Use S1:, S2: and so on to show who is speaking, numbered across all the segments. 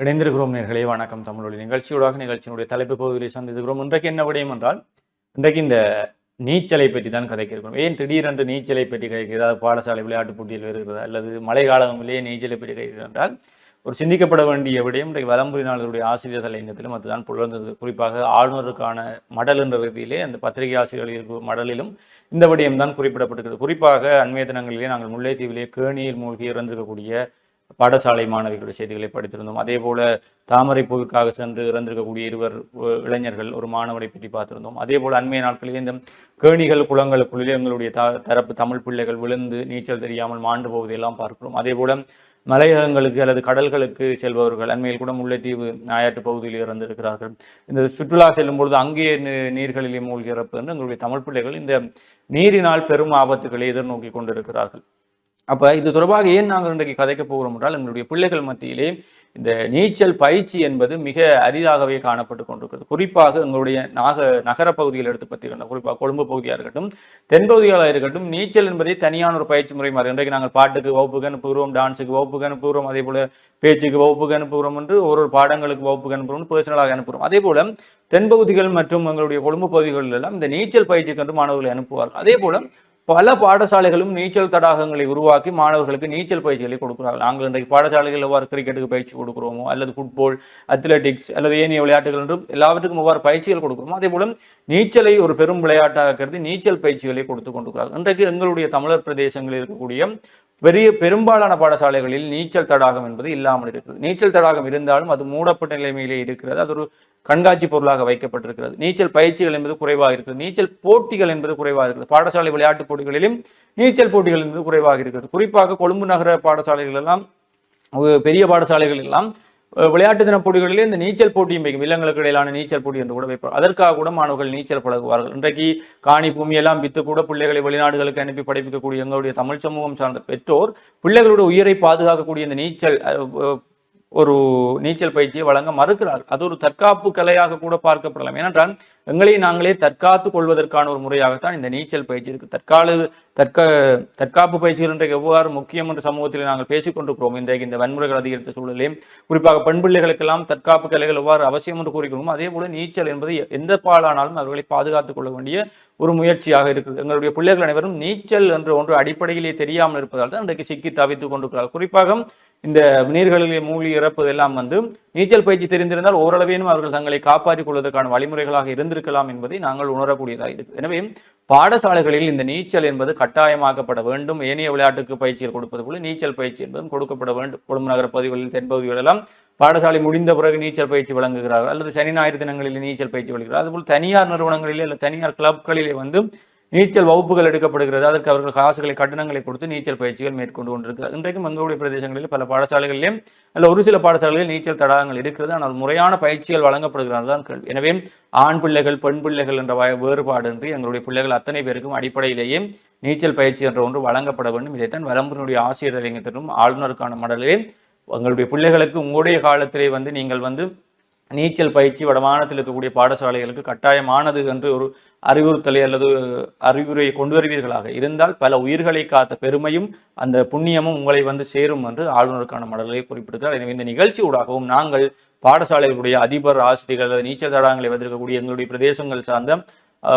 S1: இணைந்திருக்கிறோம் நேர்களே. வணக்கம். தமிழொலி நிகழ்ச்சியூடாக நிகழ்ச்சியினுடைய தலைப்பு பகுதியை சந்திக்கிறோம் இன்றைக்கு என்ன விடயம் என்றால் இன்றைக்கு இந்த நீச்சலை பற்றி தான் கதைக்கிறோம் ஏன் திடீரென்று நீச்சலை பற்றி கதைக்கிறதா பாடசாலை விளையாட்டு போட்டியில் வருகிறதா அல்லது மழை காலங்களிலே நீச்சலை பற்றி கதைக்கிறது என்றால் ஒரு சிந்திக்கப்பட வேண்டிய விடயம் இன்றைக்கு வலம்புரி நாளுடைய ஆசிரியர் தலைங்கத்திலும் அதுதான் புலர்ந்தது. குறிப்பாக ஆளுநருக்கான மடல் என்ற ரீதியிலே அந்த பத்திரிகை ஆசிரியர்கள் இருக்கும் மடலிலும் இந்த விடயம் தான் குறிப்பிடப்பட்டிருக்கிறது. குறிப்பாக அண்மைய தினங்களிலே நாங்கள் முல்லைத்தீவிலே கேணியில் மூழ்கி இறந்திருக்கக்கூடிய பாடசாலை மாணவிகளுடைய செய்திகளை படித்திருந்தோம். அதே போல தாமரை சென்று இறந்திருக்கக்கூடிய இருவர் இளைஞர்கள் ஒரு மாணவரை பற்றி பார்த்திருந்தோம். அதே போல அண்மைய நாட்களில் இந்த கேணிகள் குளங்களுக்குள்ளே எங்களுடைய த தரப்பு தமிழ் பிள்ளைகள் விழுந்து நீச்சல் தெரியாமல் மாண்டு போவதையெல்லாம் பார்க்கிறோம். அதே போல மலையகங்களுக்கு அல்லது கடல்களுக்கு செல்பவர்கள் அண்மையில் கூட முல்லைத்தீவு நாயாட்டு பகுதியில் இறந்திருக்கிறார்கள். இந்த சுற்றுலா செல்லும் பொழுது அங்கே நீர்களிலே மூழ்கிறப்பு என்று எங்களுடைய தமிழ் பிள்ளைகள் இந்த நீரினால் பெரும் ஆபத்துக்களை எதிர்நோக்கி கொண்டிருக்கிறார்கள். அப்போ இது தொடர்பாக ஏன் நாங்கள் இன்றைக்கு கதைக்க போகிறோம் என்றால் எங்களுடைய பிள்ளைகள் மத்தியிலே இந்த நீச்சல் பயிற்சி என்பது மிக அரிதாகவே காணப்பட்டு கொண்டிருக்கிறது. குறிப்பாக எங்களுடைய நாக நகர பகுதியில் எடுத்து பார்த்தீங்கன்னா குறிப்பாக கொழும்பு பகுதியாக இருக்கட்டும் தென்பகுதிகளாக இருக்கட்டும் நீச்சல் என்பதே தனியான ஒரு பயிற்சி முறை மாறி இன்றைக்கு நாங்கள் பாட்டுக்கு வகுப்புக்கு அனுப்புகிறோம் டான்ஸுக்கு வகுப்புக்கு அனுப்புகிறோம் அதே போல பேச்சுக்கு வகுப்புக்கு அனுப்புகிறோம் என்று ஒரு ஒரு பாடங்களுக்கு வகுப்புக்கு அனுப்புகிறோம் பர்சனலாக அனுப்புகிறோம். அதே போல தென்பகுதிகள் மற்றும் எங்களுடைய கொழும்பு பகுதிகளில் எல்லாம் இந்த நீச்சல் பயிற்சிக்கு என்று மாணவர்களை அனுப்புவார்கள். அதே போல பல பாடசாலைகளும் நீச்சல் தடாகங்களை உருவாக்கி மாணவர்களுக்கு நீச்சல் பயிற்சிகளை கொடுக்கிறார்கள். நாங்கள் இன்றைக்கு பாடசாலைகள் எவ்வாறு கிரிக்கெட்டுக்கு பயிற்சி கொடுக்குறோமோ அல்லது ஃபுட்பால் அத்லெட்டிக்ஸ் அல்லது ஏனைய விளையாட்டுகள் என்றும் எல்லாவற்றுக்கும் எவ்வாறு பயிற்சிகள் கொடுக்குறோமோ அதே போல நீச்சலை ஒரு பெரும் விளையாட்டாக கருதி நீச்சல் பயிற்சிகளை கொடுத்து கொண்டிருக்கிறார்கள். இன்றைக்கு எங்களுடைய தமிழர் பிரதேசங்களில் இருக்கக்கூடிய பெரிய பெரும்பாலான பாடசாலைகளில் நீச்சல் தடாகம் என்பது இல்லாமல் இருக்கிறது. நீச்சல் தடாகம் இருந்தாலும் அது மூடப்பட்ட நிலைமையிலே இருக்கிறது. அது ஒரு கண்காட்சி பொருளாக வைக்கப்பட்டிருக்கிறது. நீச்சல் பயிற்சிகள் என்பது குறைவாக இருக்கிறது. நீச்சல் போட்டிகள் என்பது குறைவாக இருக்கிறது. பாடசாலை விளையாட்டு போட்டிகளிலும் நீச்சல் போட்டிகள் என்பது குறைவாக இருக்கிறது. குறிப்பாக கொழும்பு நகர பாடசாலைகள் எல்லாம் பெரிய பாடசாலைகள் எல்லாம் விளையாட்டு தின போட்டிகளிலே இந்த நீச்சல் போட்டியும் வைக்கும் இல்லங்களுக்கு இடையிலான நீச்சல் போட்டி என்று கூட வைப்பார் அதற்காக கூட மாணவர்கள் நீச்சல் பழகுவார்கள். இன்றைக்கு காணி பூமியெல்லாம் வித்து கூட பிள்ளைகளை வெளிநாடுகளுக்கு அனுப்பி படிப்பிக்கக்கூடிய எங்களுடைய தமிழ் சமூகம் சார்ந்த பெற்றோர் பிள்ளைகளுடைய உயிரை பாதுகாக்கக்கூடிய இந்த நீச்சல் ஒரு நீச்சல் பயிற்சியை வழங்க மறுக்கிறார். அது ஒரு தற்காப்பு கலையாக கூட பார்க்கப்படலாம். ஏனென்றால் எங்களை நாங்களே தற்காத்து கொள்வதற்கான ஒரு முறையாகத்தான் இந்த நீச்சல் பயிற்சி இருக்கு. தற்கால தற்க தற்காப்பு பயிற்சிகள் இன்றைக்கு எவ்வாறு முக்கியம் என்று சமூகத்தில் நாங்கள் பேசிக்கொண்டிருக்கிறோம். இன்றைக்கு இந்த வன்முறைகள் அதிகரித்த சூழலே குறிப்பாக பெண் பிள்ளைகளுக்கெல்லாம் தற்காப்பு கலைகள் எவ்வாறு அவசியம் என்று கூறுகிறோமோ அதே போல நீச்சல் என்பது எந்த பாலானாலும் அவர்களை பாதுகாத்துக் கொள்ள வேண்டிய ஒரு முயற்சியாக இருக்குது. எங்களுடைய பிள்ளைகள் அனைவரும் நீச்சல் என்று ஒன்று அடிப்படையிலே தெரியாமல் இருப்பதால் தான் இன்றைக்கு சிக்கி தவித்துக் கொண்டிருக்கிறார்கள். குறிப்பாக இந்த நீர்களிலே மூழ்கி இறப்பது எல்லாம் வந்து நீச்சல் பயிற்சி தெரிந்திருந்தால் ஓரளவேனும் அவர்கள் தங்களை காப்பாற்றிக் கொள்வதற்கான வழிமுறைகளாக இருந்திருக்கலாம் என்பதை நாங்கள் உணரக்கூடியதாக இருக்குது. எனவே பாடசாலைகளில் இந்த நீச்சல் என்பது கட்டாயமாக்கப்பட வேண்டும். ஏனைய விளையாட்டுக்கு பயிற்சிகள் கொடுப்பது போல நீச்சல் பயிற்சி என்பதும் கொடுக்கப்பட வேண்டும். கொழும்பு நகர பகுதிகளில் தென்பகுதிகளெல்லாம் பாடசாலை முடிந்த பிறகு நீச்சல் பயிற்சி வழங்குகிறார்கள். அல்லது சனி ஞாயிறு தினங்களில் நீச்சல் பயிற்சி வழங்குகிறார் அதுபோல் தனியார் நிறுவனங்களிலே அல்லது தனியார் கிளப்களிலே வந்து நீச்சல் வகுப்புகள் எடுக்கப்படுகிறது. அதற்கு அவர்கள் காசுகளை கட்டணங்களை கொடுத்து நீச்சல் பயிற்சிகள் மேற்கொண்டு கொண்டிருக்கிறார். இன்றைக்கும் எங்களுடைய பிரதேசங்களில் பல பாடசாலைகளிலும் அல்ல ஒரு சில பாடசாலைகளில் நீச்சல் தடாகங்கள் இருக்கிறது. ஆனால் முறையான பயிற்சிகள் வழங்கப்படுகிறது தான் கேள்வி. எனவே ஆண் பிள்ளைகள் பெண் பிள்ளைகள் என்ற வய- வேறுபாடின்றி எங்களுடைய பிள்ளைகள் அத்தனை பேருக்கும் அடிப்படையிலேயே நீச்சல் பயிற்சி என்ற ஒன்று வழங்கப்பட வேண்டும். இதைத்தான் வரம்பினுடைய ஆசிரியர் அறிஞத்திலும் ஆளுநருக்கான மடலிலே உங்களுடைய பிள்ளைகளுக்கு உங்களுடைய காலத்திலே வந்து நீங்கள் வந்து நீச்சல் பயிற்சி வடமானத்தில் இருக்கக்கூடிய பாடசாலைகளுக்கு கட்டாயமானது என்று ஒரு அறிவுறுத்தலை அல்லது அறிவுரையை கொண்டு வருவீர்களாக. இருந்தால் பல உயிர்களை காத்த பெருமையும் அந்த புண்ணியமும் உங்களை வந்து சேரும் என்று ஆளுநருக்கான மடலை குறிப்பிடுகிறார் எனவே இந்த நிகழ்ச்சி ஊடாகவும் நாங்கள் பாடசாலைகளுடைய அதிபர் ஆசிரியர்கள் அல்லது நீச்சல் தடாகங்களை வந்திருக்கக்கூடிய எங்களுடைய பிரதேசங்கள் சார்ந்த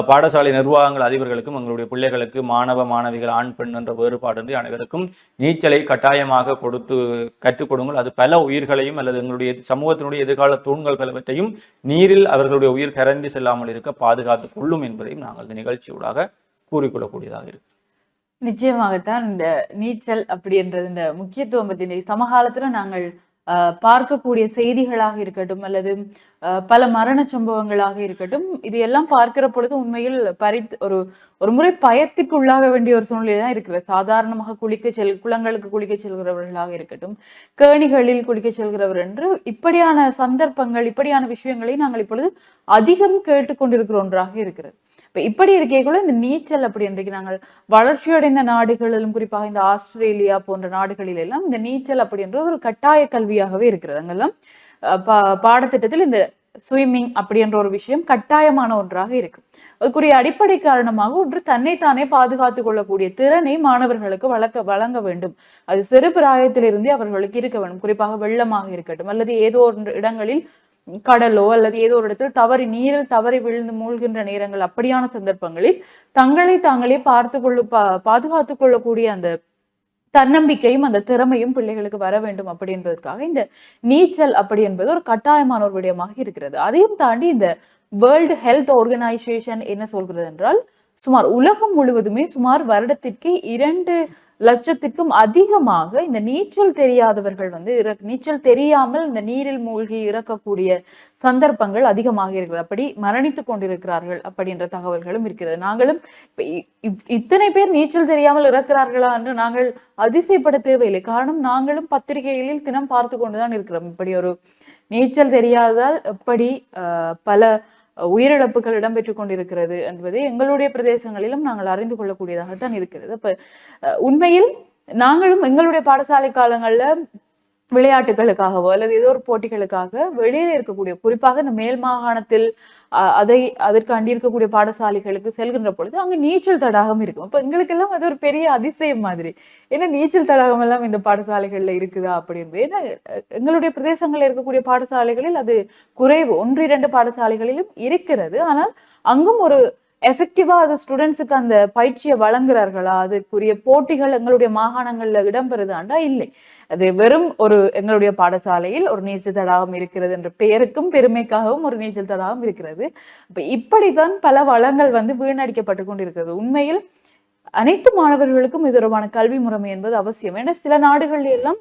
S1: பாடசாலை நிர்வாகங்கள் அதிபர்களுக்கும் எங்களுடைய பிள்ளைகளுக்கு மாணவ மாணவிகள் ஆண் பெண் என்ற வேறுபாடின்றி அனைவருக்கும் நீச்சலை கட்டாயமாக கொடுத்து கற்றுக் கொடுங்கள். அது பல உயிர்களையும் அல்லது எங்களுடைய சமூகத்தினுடைய எதிர்கால தூண்கள் பலவற்றையும் நீரில் அவர்களுடைய உயிர் கரைந்து செல்லாமல் இருக்க பாதுகாத்துக் கொள்ளும் என்பதையும் நாங்கள் இந்த நிகழ்ச்சியூடாக கூறிக்கொள்ளக்கூடியதாக இருக்கு.
S2: நிச்சயமாகத்தான். இந்த நீச்சல் அப்படின்றது இந்த முக்கியத்துவம் பற்றி சமகாலத்துல நாங்கள் பார்க்கக்கூடிய செய்திகளாக இருக்கட்டும் அல்லது பல மரண சம்பவங்களாக இருக்கட்டும் இது எல்லாம் பார்க்கிற பொழுது உண்மையில் பரி ஒரு ஒரு முறை பயத்திற்கு உள்ளாக வேண்டிய ஒரு சூழ்நிலை தான் இருக்கிறது. சாதாரணமாக குளிக்க செல் குளங்களுக்கு குளிக்க செல்கிறவர்களாக இருக்கட்டும் கேணிகளில் குளிக்க செல்கிறவர் என்று இப்படியான சந்தர்ப்பங்கள் இப்படியான விஷயங்களை நாங்கள் இப்பொழுது அதிகம் கேட்டுக்கொண்டிருக்கிற ஒன்றாக இருக்கிறது. இப்ப இப்படி இருக்கேக்குள்ள இந்த நீச்சல் அப்படி இன்றைக்கு நாங்கள் வளர்ச்சியடைந்த நாடுகளிலும் குறிப்பாக இந்த ஆஸ்திரேலியா போன்ற நாடுகளில் எல்லாம் இந்த நீச்சல் அப்படின்ற ஒரு கட்டாய கல்வியாகவே இருக்கிறது. அங்கெல்லாம் பா பாடத்திட்டத்தில் இந்த ஸ்விம்மிங் அப்படின்ற ஒரு விஷயம் கட்டாயமான ஒன்றாக இருக்கு அதுக்குரிய அடிப்படை காரணமாக ஒன்று தன்னைத்தானே பாதுகாத்துக் கொள்ளக்கூடிய திறனை மாணவர்களுக்கு வளர்க்க வழங்க வேண்டும். அது சிறு பிராயத்திலிருந்தே அவர்களுக்கு இருக்க வேண்டும். குறிப்பாக வெள்ளமாக இருக்கட்டும் அல்லது ஏதோ ஒரு இடங்களில் கடலோ அல்லது ஏதோ ஒரு இடத்தில் தவறி நீரில் தவறி விழுந்து மூழ்கின்ற நேரங்கள் அப்படியான சந்தர்ப்பங்களில் தங்களை தாங்களே பார்த்து கொள்ள பா பாதுகாத்துக் கொள்ளக்கூடிய அந்த தன்னம்பிக்கையும் அந்த திறமையும் பிள்ளைகளுக்கு வர வேண்டும் அப்படி என்பதற்காக இந்த நீச்சல் அப்படி என்பது ஒரு கட்டாயமான ஒரு விடயமாக இருக்கிறது. அதையும் தாண்டி இந்த வேர்ல்டு ஹெல்த் ஆர்கனைசேஷன் என்ன சொல்கிறது என்றால் சுமார் உலகம் முழுவதுமே சுமார் வருடத்திற்கு இரண்டு லட்சத்துக்கும் அதிகமாக இந்த நீச்சல் தெரியாதவர்கள் வந்து இறக் நீச்சல் தெரியாமல் இந்த நீரில் மூழ்கி இறக்கக்கூடிய சந்தர்ப்பங்கள் அதிகமாக இருக்கிறது. அப்படி மரணித்துக் கொண்டிருக்கிறார்கள் அப்படின்ற தகவல்களும் இருக்கிறது. நாங்களும் இத்தனை பேர் நீச்சல் தெரியாமல் இறக்கிறார்களா என்று நாங்கள் அதிசயப்பட தேவையில்லை காரணம் நாங்களும் பத்திரிகைகளில் தினம் பார்த்து கொண்டுதான் இருக்கிறோம். இப்படி ஒரு நீச்சல் தெரியாததால் எப்படி பல உயிரிழப்புகள் இடம்பெற்றுக் கொண்டிருக்கிறது என்பதை எங்களுடைய பிரதேசங்களிலும் நாங்கள் அறிந்து கொள்ளக்கூடியதாகத்தான் இருக்கிறது. அப்ப அஹ், உண்மையில் நாங்களும் எங்களுடைய பாடசாலை காலங்கள்ல விளையாட்டுகளுக்காகவோ அல்லது ஏதோ ஒரு போட்டிகளுக்காக வெளியில இருக்கக்கூடிய குறிப்பாக இந்த மேல் மாகாணத்தில் அஹ், அதை அதற்காண்டி இருக்கக்கூடிய பாடசாலைகளுக்கு செல்கின்ற பொழுது அங்க நீச்சல் தடாகம் இருக்கும். அப்போ எங்களுக்கெல்லாம் அது ஒரு பெரிய அதிசயம் மாதிரி. ஏன்னா நீச்சல் தடாகம் எல்லாம் இந்த பாடசாலைகள்ல இருக்குதா அப்படின்னு ஏன்னா எங்களுடைய பிரதேசங்களில் இருக்கக்கூடிய பாடசாலைகளில் அது குறைவு. ஒன்று இரண்டு பாடசாலைகளிலும் இருக்கிறது. ஆனால் அங்கும் ஒரு எஃபெக்டிவா அது ஸ்டூடெண்ட்ஸுக்கு அந்த பயிற்சியை வழங்குறார்களா? அதுக்குரிய போட்டிகள் எங்களுடைய மாகாணங்கள்ல இடம்பெறுதாண்டா? இல்லை. அது வெறும் ஒரு எங்களுடைய பாடசாலையில் ஒரு நீச்சல் தடாகம் இருக்கிறது என்ற பெயருக்கும் பெருமைக்காகவும் ஒரு நீச்சல் தடாகம் இருக்கிறது. அப்ப இப்படித்தான் பல வளங்கள் வந்து வீணடிக்கப்பட்டு கொண்டிருக்கிறது. உண்மையில் அனைத்து மாணவர்களுக்கும் இது தொடர்பான கல்வி முறைமை என்பது அவசியம். ஏன்னா சில நாடுகள் எல்லாம்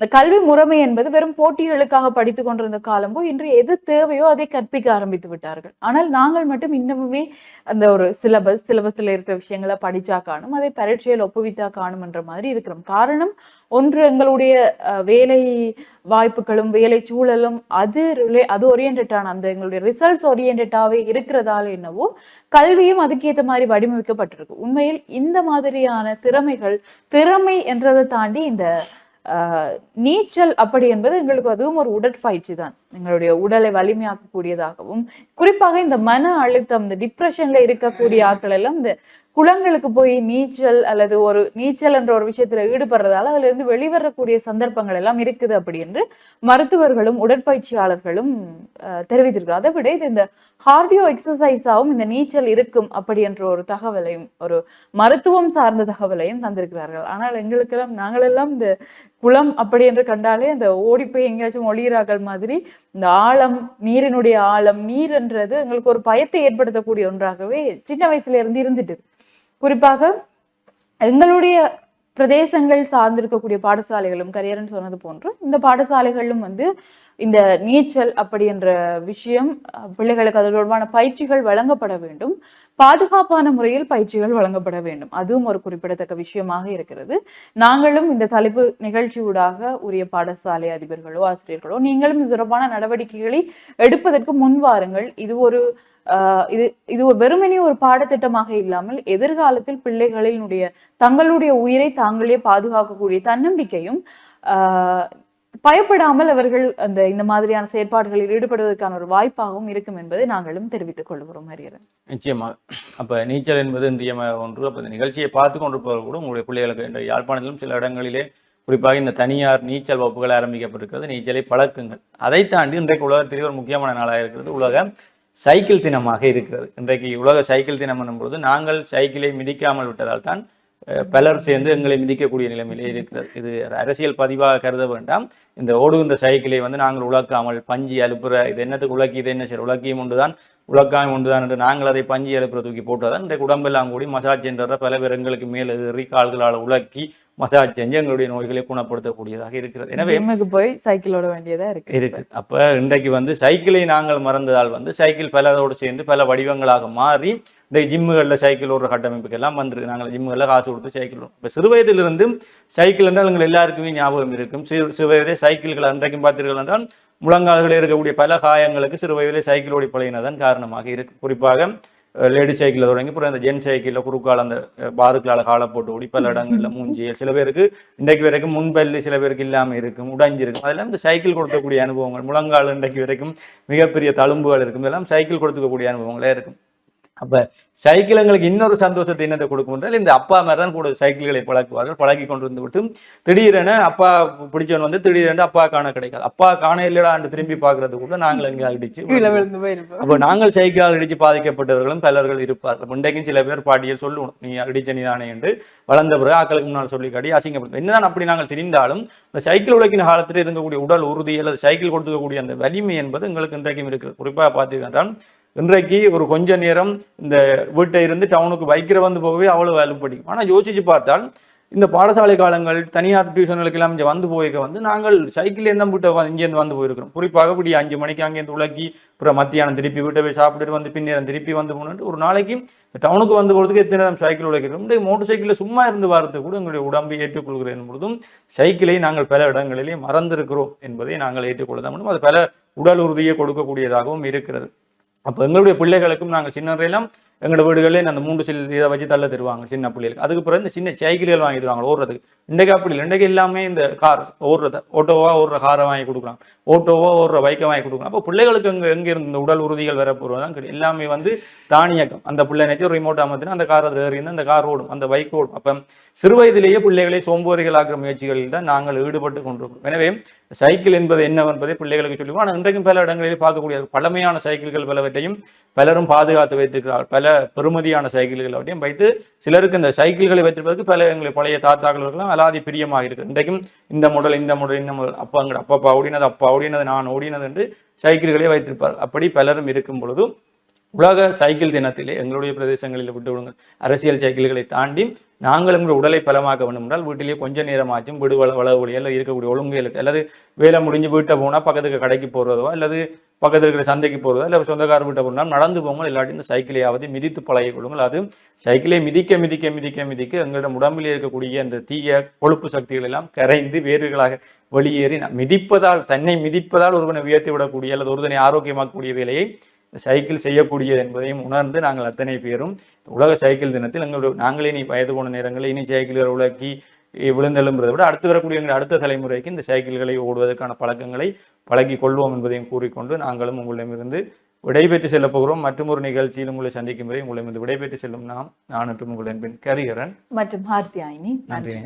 S2: இந்த கல்வி முறைமை என்பது வெறும் போட்டிகளுக்காக படித்துக் கொண்டிருந்த காலமோ இன்று எது தேவையோ அதை கற்பிக்க ஆரம்பித்து விட்டார்கள். ஆனால் நாங்கள் மட்டும் இன்னமுமே அந்த ஒரு சிலபஸ் சிலபஸ்ல இருக்கிற விஷயங்களை படிச்சா காணும் அதை பரீட்சையில் ஒப்புவித்தா காணும்ன்ற மாதிரி இருக்கிறோம். காரணம் ஒன்று எங்களுடைய அஹ், வேலை வாய்ப்புகளும் வேலை சூழலும் அது ரிலே அது ஓரியன்டான அந்த எங்களுடைய ரிசல்ட்ஸ் ஓரியன்டாவே இருக்கிறதால என்னவோ கல்வியும் அதுக்கேற்ற மாதிரி வடிவமைக்கப்பட்டிருக்கு. உண்மையில் இந்த மாதிரியான திறமைகள் திறமை என்றதை தாண்டி இந்த நீச்சல் அப்படி என்பது எங்களுக்கு அதுவும் ஒரு உடற்பயிற்சி தான் எங்களுடைய உடலை வலிமையாக்கக்கூடியதாகவும் குறிப்பாக இந்த மன அழுத்தம் இந்த டிப்ரெஷன்ல இருக்கக்கூடிய ஆட்கள் எல்லாம் இந்த குளங்களுக்கு போய் நீச்சல் அல்லது ஒரு நீச்சல் என்ற ஒரு விஷயத்துல ஈடுபடுறதால அதுல இருந்து வெளிவரக்கூடிய சந்தர்ப்பங்கள் எல்லாம் இருக்குது அப்படி என்று மருத்துவர்களும் உடற்பயிற்சியாளர்களும் தெரிவித்திருக்கிறார். அதை விட இது இந்த ஹார்டியோ எக்ஸசைஸாகவும் இந்த நீச்சல் இருக்கும் அப்படி என்ற ஒரு தகவலையும் ஒரு மருத்துவம் சார்ந்த தகவலையும் தந்திருக்கிறார்கள். ஆனால் எங்களுக்கெல்லாம் நாங்களெல்லாம் இந்த குளம் அப்படி என்று கண்டாலே அந்த ஓடி போய் எங்கேயாச்சும் ஒளியிறாக்கள் மாதிரி இந்த ஆழம் நீரினுடைய ஆழம் நீர் என்றது எங்களுக்கு ஒரு பயத்தை ஏற்படுத்தக்கூடிய ஒன்றாகவே சின்ன வயசுல இருந்து இருந்துட்டு. குறிப்பாக எங்களுடைய பிரதேசங்கள் சார்ந்திருக்கக்கூடிய பாடசாலைகளும் கரியரன் சொன்னது போன்று இந்த பாடசாலைகளிலும் வந்து இந்த நீச்சல் அப்படி என்ற விஷயம் அஹ், பிள்ளைகளுக்கு அது தொடர்பான பயிற்சிகள் வழங்கப்பட வேண்டும். பாதுகாப்பான முறையில் பயிற்சிகள் வழங்கப்பட வேண்டும். அதுவும் ஒரு குறிப்பிடத்தக்க விஷயமாக இருக்கிறது. நாங்களும் இந்த தலைப்பு நிகழ்ச்சியூடாக உரிய பாடசாலை அதிபர்களோ ஆசிரியர்களோ நீங்களும் இது தொடர்பான நடவடிக்கைகளை எடுப்பதற்கு முன் வாருங்கள். இது ஒரு ஆஹ் இது இது ஒரு வெறுமனே ஒரு பாடத்திட்டமாக இல்லாமல் எதிர்காலத்தில் பிள்ளைகளினுடைய தங்களுடைய உயிரை தாங்களே பாதுகாக்கக்கூடிய தன்னம்பிக்கையும் ஆஹ் பயப்படாமல் அவர்கள் அந்த இந்த மாதிரியான செயற்பாடுகளில் ஈடுபடுவதற்கான ஒரு வாய்ப்பாகவும் இருக்கும் என்பதை நாங்களும் தெரிவித்துக் கொள்கிறோம் ஹரியரன்
S1: நிச்சயமாக அப்ப நீச்சல் என்பது இன்றியமாக ஒன்று. அப்ப இந்த நிகழ்ச்சியை பார்த்து கொண்டிருப்பவர்கள் கூட உங்களுடைய பிள்ளைகளுக்கு இந்த யாழ்ப்பாணத்திலும் சில இடங்களிலே குறிப்பாக இந்த தனியார் நீச்சல் வகுப்புகள் ஆரம்பிக்கப்பட்டிருக்கிறது. நீச்சலை பழக்குங்கள். அதை தாண்டி இன்றைக்கு உலகத்திலே ஒரு முக்கியமான நாளாக இருக்கிறது. உலக சைக்கிள் தினமாக இருக்கிறது. இன்றைக்கு உலக சைக்கிள் தினம் என்னும்போது நாங்கள் சைக்கிளை மிதிக்காமல் விட்டதால் தான் பலர் சேர்ந்து எங்களை மிதிக்கக்கூடிய நிலைமையிலே இருக்கிறது. இது அரசியல் பதிவாக கருத வேண்டாம். இந்த ஓடுகின்ற சைக்கிளை வந்து நாங்கள் உழக்காமல் பஞ்சி அலுப்புற இது என்னத்துக்கு உலக்கி இது என்ன சரி? உலக்கியும் உண்டுதான் உலக்காயம் உண்டுதான் என்று நாங்கள் அதை பஞ்சி அலுப்புற தூக்கி போட்டதான் இந்த உடம்பெல்லாம் கூடி மசாஜ் என்ற பல பேர் எங்களுக்கு மேலே ஏறி கால்களால் உலக்கி மசாஜ் செஞ்சு எங்களுடைய நோய்களை குணப்படுத்தக்கூடியதாக இருக்கிறது. எனவே
S2: ஜிம்முக்கு போய் சைக்கிளோட வேண்டியதா இருக்கு.
S1: இருக்கு. அப்ப இன்றைக்கு வந்து சைக்கிளை நாங்கள் மறந்ததால் வந்து சைக்கிள் பலதோடு சேர்ந்து பல வடிவங்களாக மாறி இந்த ஜிம்முகளில் சைக்கிள் ஒரு கட்டமைப்புக்கு எல்லாம் வந்துருக்கு. நாங்கள் ஜிம்முகளில் காசு கொடுத்து சைக்கிள். இப்ப சிறு வயதிலிருந்து சைக்கிள் என்றால் எங்கள் எல்லாருக்குமே ஞாபகம் இருக்கும். சிறு சிறு வயதே சைக்கிள்கள் அன்றைக்கும் பார்த்தீர்கள் என்றால் முழங்கால்களில் இருக்கக்கூடிய பல காயங்களுக்கு சிறு வயதிலே சைக்கிள் ஓடி பழகினதன் காரணமாக இருக்கு. குறிப்பாக லேடி சைக்கிளில் தொடங்கி அப்புறம் இந்த ஜென் சைக்கிளில் குறுக்கால அந்த பாதுக்களால் காலை போட்டு ஓடி பல இடங்கள்ல மூஞ்சி சில பேருக்கு இன்றைக்கு வரைக்கும் முன்பல்லி சில பேருக்கு இல்லாமல் இருக்கும் உடைஞ்சிருக்கும். அதெல்லாம் இந்த சைக்கிள் கொடுக்கக்கூடிய அனுபவங்கள் முழங்கால் இன்றைக்கு வரைக்கும் மிகப்பெரிய தழும்புகள் இருக்கும். இதெல்லாம் சைக்கிள் கொடுத்துக்கக்கூடிய அனுபவங்களே இருக்கும். அப்ப சைக்கிள் எங்களுக்கு இன்னொரு சந்தோஷத்தை என்னத்தை கொடுக்கும் என்றால் இந்த அப்பா மாதிரி தான் கூட சைக்கிள்களை பழக்குவார்கள் பழகி கொண்டு வந்து விட்டு திடீரென அப்பா பிடிச்சவன் வந்து திடீரென அப்பா காண கிடைக்காது. அப்பா காண இல்லடான்னு திரும்பி பார்க்கறது கூட நாங்கள் எங்கே அடிச்சு அப்போ நாங்கள் சைக்கிளால் இடிச்சு பாதிக்கப்பட்டவர்களும் பலர்கள் இருப்பார்கள். இன்றைக்கும் சில பேர் பாட்டியல் சொல்லுவோம் நீ அடிச்ச நீதானே என்று. வளர்ந்த பிறகு ஆக்களுக்கு முன்னால் சொல்லி காட்டி அசிங்கப்படும் என்னதான் அப்படி நாங்கள் தெரிந்தாலும் இந்த சைக்கிள் உலகின் காலத்தில் இருக்கக்கூடிய உடல் உறுதி அல்லது சைக்கிள் கொடுத்துக்கக்கூடிய அந்த வலிமை என்பது எங்களுக்கு இன்றைக்கும் இருக்குது குறிப்பாக பார்த்தீங்கன்னா இன்றைக்கு ஒரு கொஞ்ச நேரம் இந்த வீட்டை இருந்து டவுனுக்கு பைக்கில் வந்து போகவே அவ்வளோ வேலை படிக்கும். ஆனால் யோசிச்சு பார்த்தால் இந்த பாடசாலை காலங்கள் தனியார் டியூஷன்களுக்கு எல்லாம் இங்கே வந்து போய்க்க வந்து நாங்கள் சைக்கிள்லேருந்து தான் வீட்டை வந்து இங்கேருந்து வந்து போயிருக்கிறோம். குறிப்பாக இப்படி அஞ்சு மணிக்கு அங்கேருந்து உலக்கி அப்புறம் மத்தியானம் திருப்பி வீட்டை போய் சாப்பிட்டுட்டு வந்து பின்னேரம் திருப்பி வந்து போகணுன்ட்டு ஒரு நாளைக்கு டவுனுக்கு வந்து போகிறதுக்கு எத்தனை நேரம் சைக்கிள் உழைக்கிறோம்? இந்த மோட்டர் சைக்கிளில் சும்மா இருந்து வரது கூட எங்களுடைய உடம்பை ஏற்றுக்கொள்கிறேன் பொழுதும் சைக்கிளை நாங்கள் பல இடங்களிலே மறந்திருக்கிறோம் என்பதை நாங்கள் ஏற்றுக்கொள்ள தான் முடியும். அது பல உடல் உறுதியை கொடுக்கக்கூடியதாகவும் இருக்கிறது. அப்போ எங்களுடைய பிள்ளைகளுக்கும் நாங்கள் சின்னறையெல்லாம் எங்களோட வீடுகளிலே அந்த மூன்று சில் இதை வச்சு தள்ள தருவாங்க சின்ன பிள்ளைகளுக்கு. அதுக்கு பிறகு இந்த சின்ன சைக்கிள்கள் வாங்கி தருவாங்க ஓடுறதுக்கு. இன்றைக்கு அப்படி இல்லை. இன்றைக்கு எல்லாமே இந்த கார் ஓடுறத ஓட்டோவா ஓடுற காரை வாங்கி கொடுக்கலாம். ஓட்டோவா ஓடுற பைக்கை வாங்கி கொடுக்கலாம். அப்போ பிள்ளைகளுக்கு அங்கே எங்கே இருந்து இந்த உடல் உறுதிகள் வரப்போகிறது தான் கிடையாது எல்லாமே வந்து தானியக்கம். அந்த பிள்ளை நினைச்சு ஒரு ரிமோட் அமர்த்தினா அந்த கார் அது ஏறினா அந்த கார் ஓடும் அந்த பைக் ஓடும். அப்போ சிறு வயதிலேயே பிள்ளைகளை சோம்பேறிகளாக்குற முயற்சிகளில் தான் நாங்கள் ஈடுபட்டு கொண்டிருக்கிறோம். எனவே சைக்கிள் என்பது என்னவென்பதை பிள்ளைகளுக்கு சொல்லுவோம். ஆனால் இன்றைக்கும் பல இடங்களில் பார்க்கக்கூடிய பழமையான சைக்கிள்கள் பலவற்றையும் பலரும் பாதுகாத்து வைத்திருக்கிறார். பல பெறுமதியான சைக்கிள்கள் அவற்றையும் வைத்து சிலருக்கு இந்த சைக்கிள்களை வைத்திருப்பதற்கு பல எங்களுடைய பழைய தாத்தாக்களுக்கெல்லாம் அலாதி பிரியமாக இருக்கு. இன்றைக்கும் இந்த முடல் இந்த முடல் இந்த முடல் அப்பா அங்கே அப்பா ஓடினது அப்பா ஓடினது நான் ஓடினது என்று சைக்கிள்களே வைத்திருப்பார். அப்படி பலரும் இருக்கும் பொழுதும் உலக சைக்கிள் தினத்திலே எங்களுடைய பிரதேசங்களில் விட்டு விடுங்கள். அரசியல் சைக்கிள்களை தாண்டி நாங்கள் எங்களுடைய உடலை பலமாக்க வேண்டும் என்றால் வீட்டிலேயே கொஞ்ச நேரமாச்சும் வீடு வள வளவுடைய அல்லது இருக்கக்கூடிய ஒழுங்குகளுக்கு அல்லது வேலை முடிஞ்சு வீட்டை போனால் பக்கத்துக்கு கடைக்கு போகிறதோ அல்லது பக்கத்தில் இருக்கிற சந்தைக்கு போகிறதோ இல்லை சொந்தக்கார வீட்டை போனால் நடந்து போகும்போது இல்லாட்டி இந்த சைக்கிளையாவது மிதித்து பழகி கொள்ளுங்கள். அது சைக்கிளை மிதிக்க மிதிக்க மிதிக்க மிதிக்க எங்களிடம் உடம்பில் இருக்கக்கூடிய அந்த தீய கொழுப்பு சக்திகள் எல்லாம் கரைந்து வேர்களாக வெளியேறி மிதிப்பதால் தன்னை மிதிப்பதால் ஒருவனை உயர்த்தி விடக்கூடிய அல்லது ஒருவனை ஆரோக்கியமாக்கக்கூடிய வேலையை சைக்கிள் செய்யக்கூடியது என்பதையும் உணர்ந்து நாங்கள் அத்தனை பேரும் உலக சைக்கிள் தினத்தில் எங்களுடைய நாங்களே நீ வயது போன நேரங்களில் இனி சைக்கிள்கள் உலக்கி விழுந்தெழும்புறதை விட அடுத்து வரக்கூடிய எங்கள் அடுத்த தலைமுறைக்கு இந்த சைக்கிள்களை ஓடுவதற்கான பழக்கங்களை பழகி கொள்வோம் என்பதையும் கூறிக்கொண்டு நாங்களும் உங்களிடமிருந்து விடைபெற்று செல்லப் போகிறோம். மற்றும் ஒரு நிகழ்ச்சியில் உங்களை சந்திக்கும் வரை உங்களிடமிருந்து விடைபெற்று செல்லும் நாம் நான் மற்றும் உங்களின் பின் கரிகரன்.
S2: மற்றும் நன்றி.